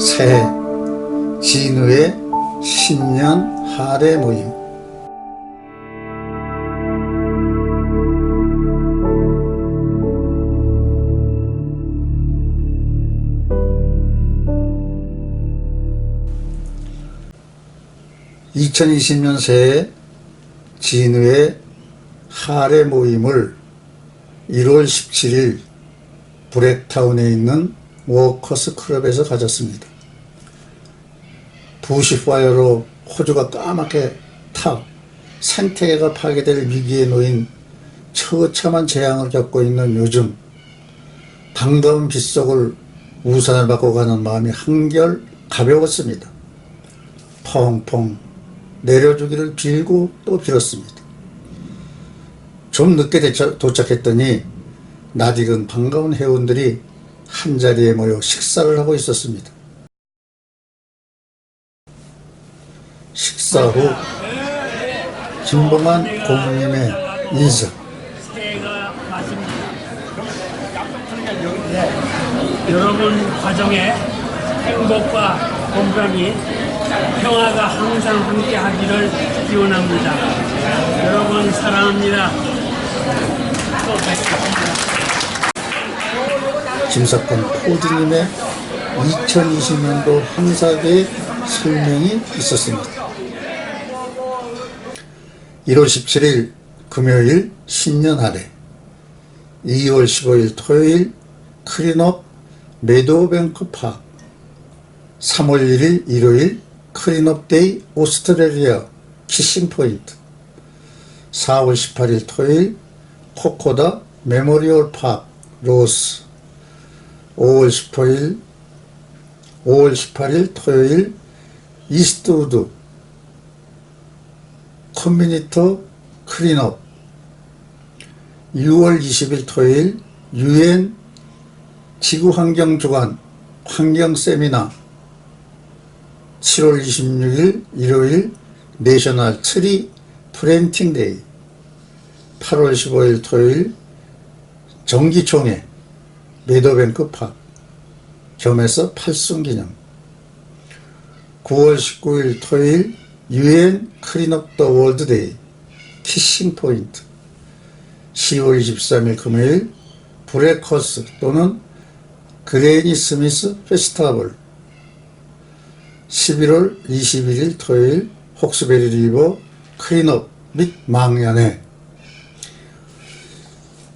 새해 진우의 신년 하례 모임 (2020년) 새해 진우의 하례 모임을 1월 17일 브렉타운에 있는 워커스 클럽에서 가졌습니다. 부시파이어로 호주가 까맣게 타 생태계가 파괴될 위기에 놓인 처참한 재앙을 겪고 있는 요즘 반가운 빗속을 우산을 받고 가는 마음이 한결 가벼웠습니다. 펑펑 내려주기를 빌고 또 빌었습니다. 좀 늦게 도착했더니 낯익은 반가운 회원들이 한자리에 모여 식사를 하고 있었습니다. 후 김봉환 고모님의. 네. 여러분 가정에 행복과 건강이 평화가 항상 함께 하기를 기원합니다. 여러분 사랑합니다. 또 뵙겠습니다. 김석권 포디님의 2020년도 한사회의 설명이 있었습니다. 1월 17일 금요일 신년 하례 2월 15일 토요일 크린업 메도뱅크 팍 3월 1일 일요일 크린업 데이 오스트레일리아 키싱 포인트 4월 18일 토요일 코코다 메모리얼 팍 로스 5월 18일 5월 18일 토요일 이스트우드 커뮤니터 클린업 6월 20일 토요일 유엔 지구환경주간 환경세미나. 7월 26일 일요일 내셔널 트리 프렌팅 데이. 8월 15일 토요일 정기총회 메더뱅크 팍 겸해서 팔순기념. 9월 19일 토요일 유엔 클린업 더 월드 데이 키싱 포인트. 10월 23일 금요일 브레커스 또는 그레니 스미스 페스타벌. 11월 21일 토요일 혹스베리 리버 클린업 및 망연회.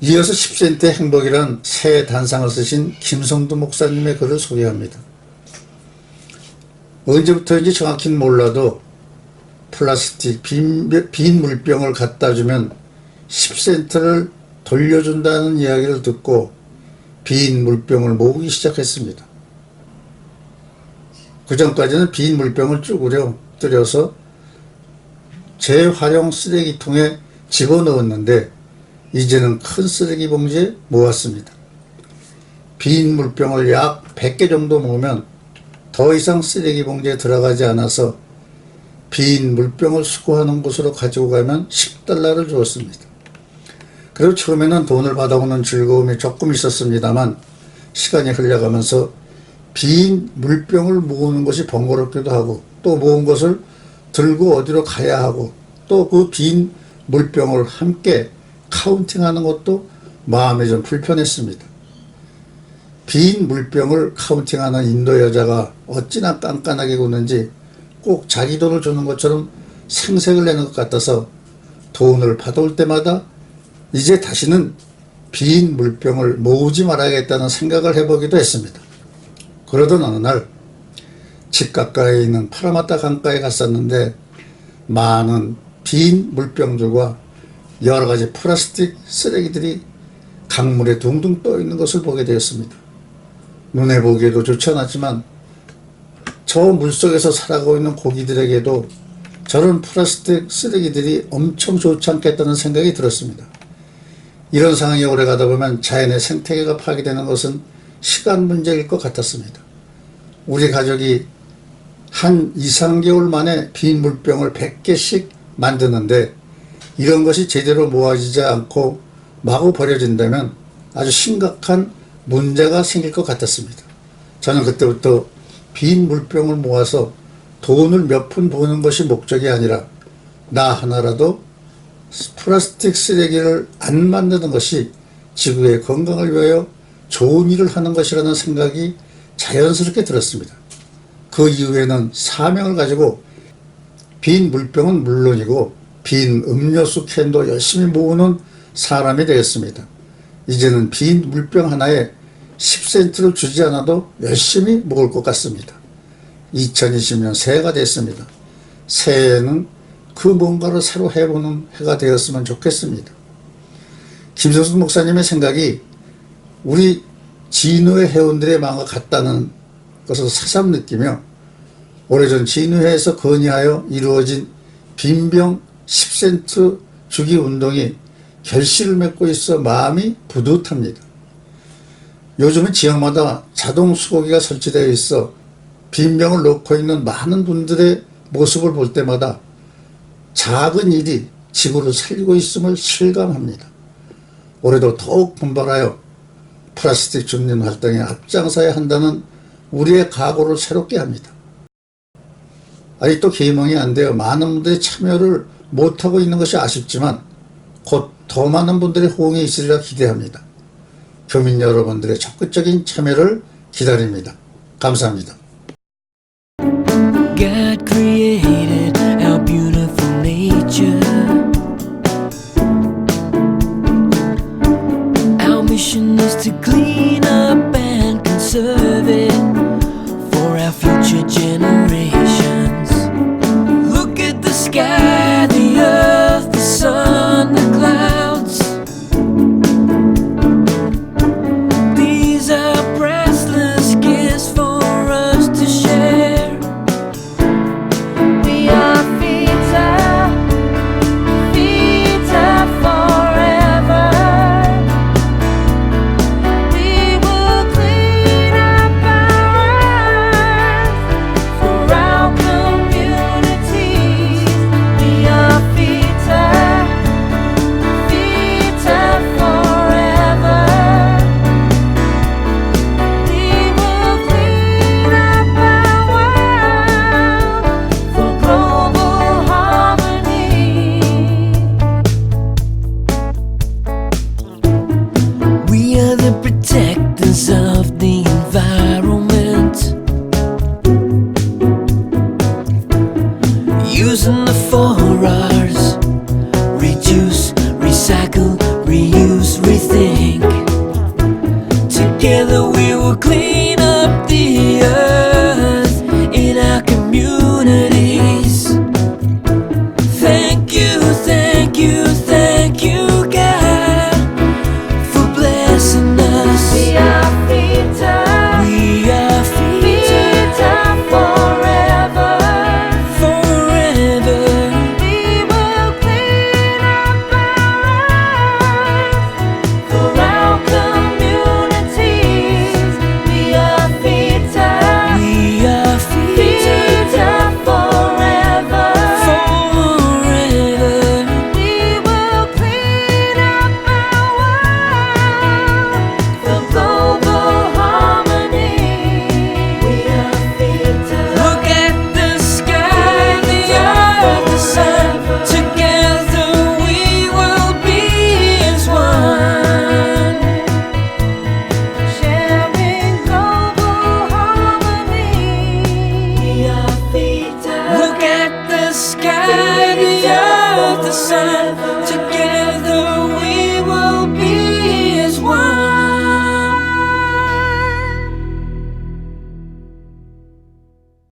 이어서 10센트의 행복이란 새 단상을 쓰신 김성두 목사님의 글을 소개합니다. 언제부터인지 정확히는 몰라도 플라스틱 빈, 빈 물병을 갖다 주면 10센트를 돌려준다는 이야기를 듣고 빈 물병을 모으기 시작했습니다. 그 전까지는 빈 물병을 쭈그려 들여서 재활용 쓰레기통에 집어넣었는데 이제는 큰 쓰레기 봉지에 모았습니다. 빈 물병을 약 100개 정도 모으면 더 이상 쓰레기 봉지에 들어가지 않아서 빈 물병을 수거하는 곳으로 가지고 가면 10달러를 주었습니다. 그리고 처음에는 돈을 받아오는 즐거움이 조금 있었습니다만 시간이 흘러가면서 빈 물병을 모으는 것이 번거롭기도 하고 또 모은 것을 들고 어디로 가야 하고 또 그 빈 물병을 함께 카운팅하는 것도 마음이 좀 불편했습니다. 빈 물병을 카운팅하는 인도 여자가 어찌나 깐깐하게 구는지 꼭 자기 돈을 주는 것처럼 생색을 내는 것 같아서 돈을 받아올 때마다 이제 다시는 빈 물병을 모으지 말아야겠다는 생각을 해보기도 했습니다. 그러던 어느 날 집 가까이에 있는 파라마타 강가에 갔었는데 많은 빈 물병들과 여러 가지 플라스틱 쓰레기들이 강물에 둥둥 떠 있는 것을 보게 되었습니다. 눈에 보기에도 좋지 않았지만 저 물속에서 살아가고 있는 고기들에게도 저런 플라스틱 쓰레기들이 엄청 좋지 않겠다는 생각이 들었습니다. 이런 상황이 오래 가다 보면 자연의 생태계가 파괴되는 것은 시간 문제일 것 같았습니다. 우리 가족이 한 2, 3개월 만에 빈 물병을 100개씩 만드는데 이런 것이 제대로 모아지지 않고 마구 버려진다면 아주 심각한 문제가 생길 것 같았습니다. 저는 그때부터 빈 물병을 모아서 돈을 몇 푼 버는 것이 목적이 아니라 나 하나라도 플라스틱 쓰레기를 안 만드는 것이 지구의 건강을 위하여 좋은 일을 하는 것이라는 생각이 자연스럽게 들었습니다. 그 이후에는 사명을 가지고 빈 물병은 물론이고 빈 음료수 캔도 열심히 모으는 사람이 되었습니다. 이제는 빈 물병 하나에 10센트를 주지 않아도 열심히 먹을 것 같습니다. 2020년 새해가 됐습니다. 새해에는 그 뭔가를 새로 해보는 해가 되었으면 좋겠습니다. 김성수 목사님의 생각이 우리 진우회 회원들의 마음과 같다는 것을 새삼 느끼며 오래전 진우회에서 건의하여 이루어진 빈병 10센트 주기 운동이 결실을 맺고 있어 마음이 뿌듯합니다. 요즘은 지역마다 자동 수거기가 설치되어 있어 빈병을 놓고 있는 많은 분들의 모습을 볼 때마다 작은 일이 지구를 살리고 있음을 실감합니다. 올해도 더욱 분발하여 플라스틱 줍는 활동에 앞장서야 한다는 우리의 각오를 새롭게 합니다. 아직도 개명이 안 되어 많은 분들이 참여를 못하고 있는 것이 아쉽지만 곧 더 많은 분들의 호응이 있으리라 기대합니다. 교민 여러분들의 적극적인 참여를 기다립니다. 감사합니다. God created our beautiful nature. Our mission is to clean up and conserve it for our future generations. Look at the sky,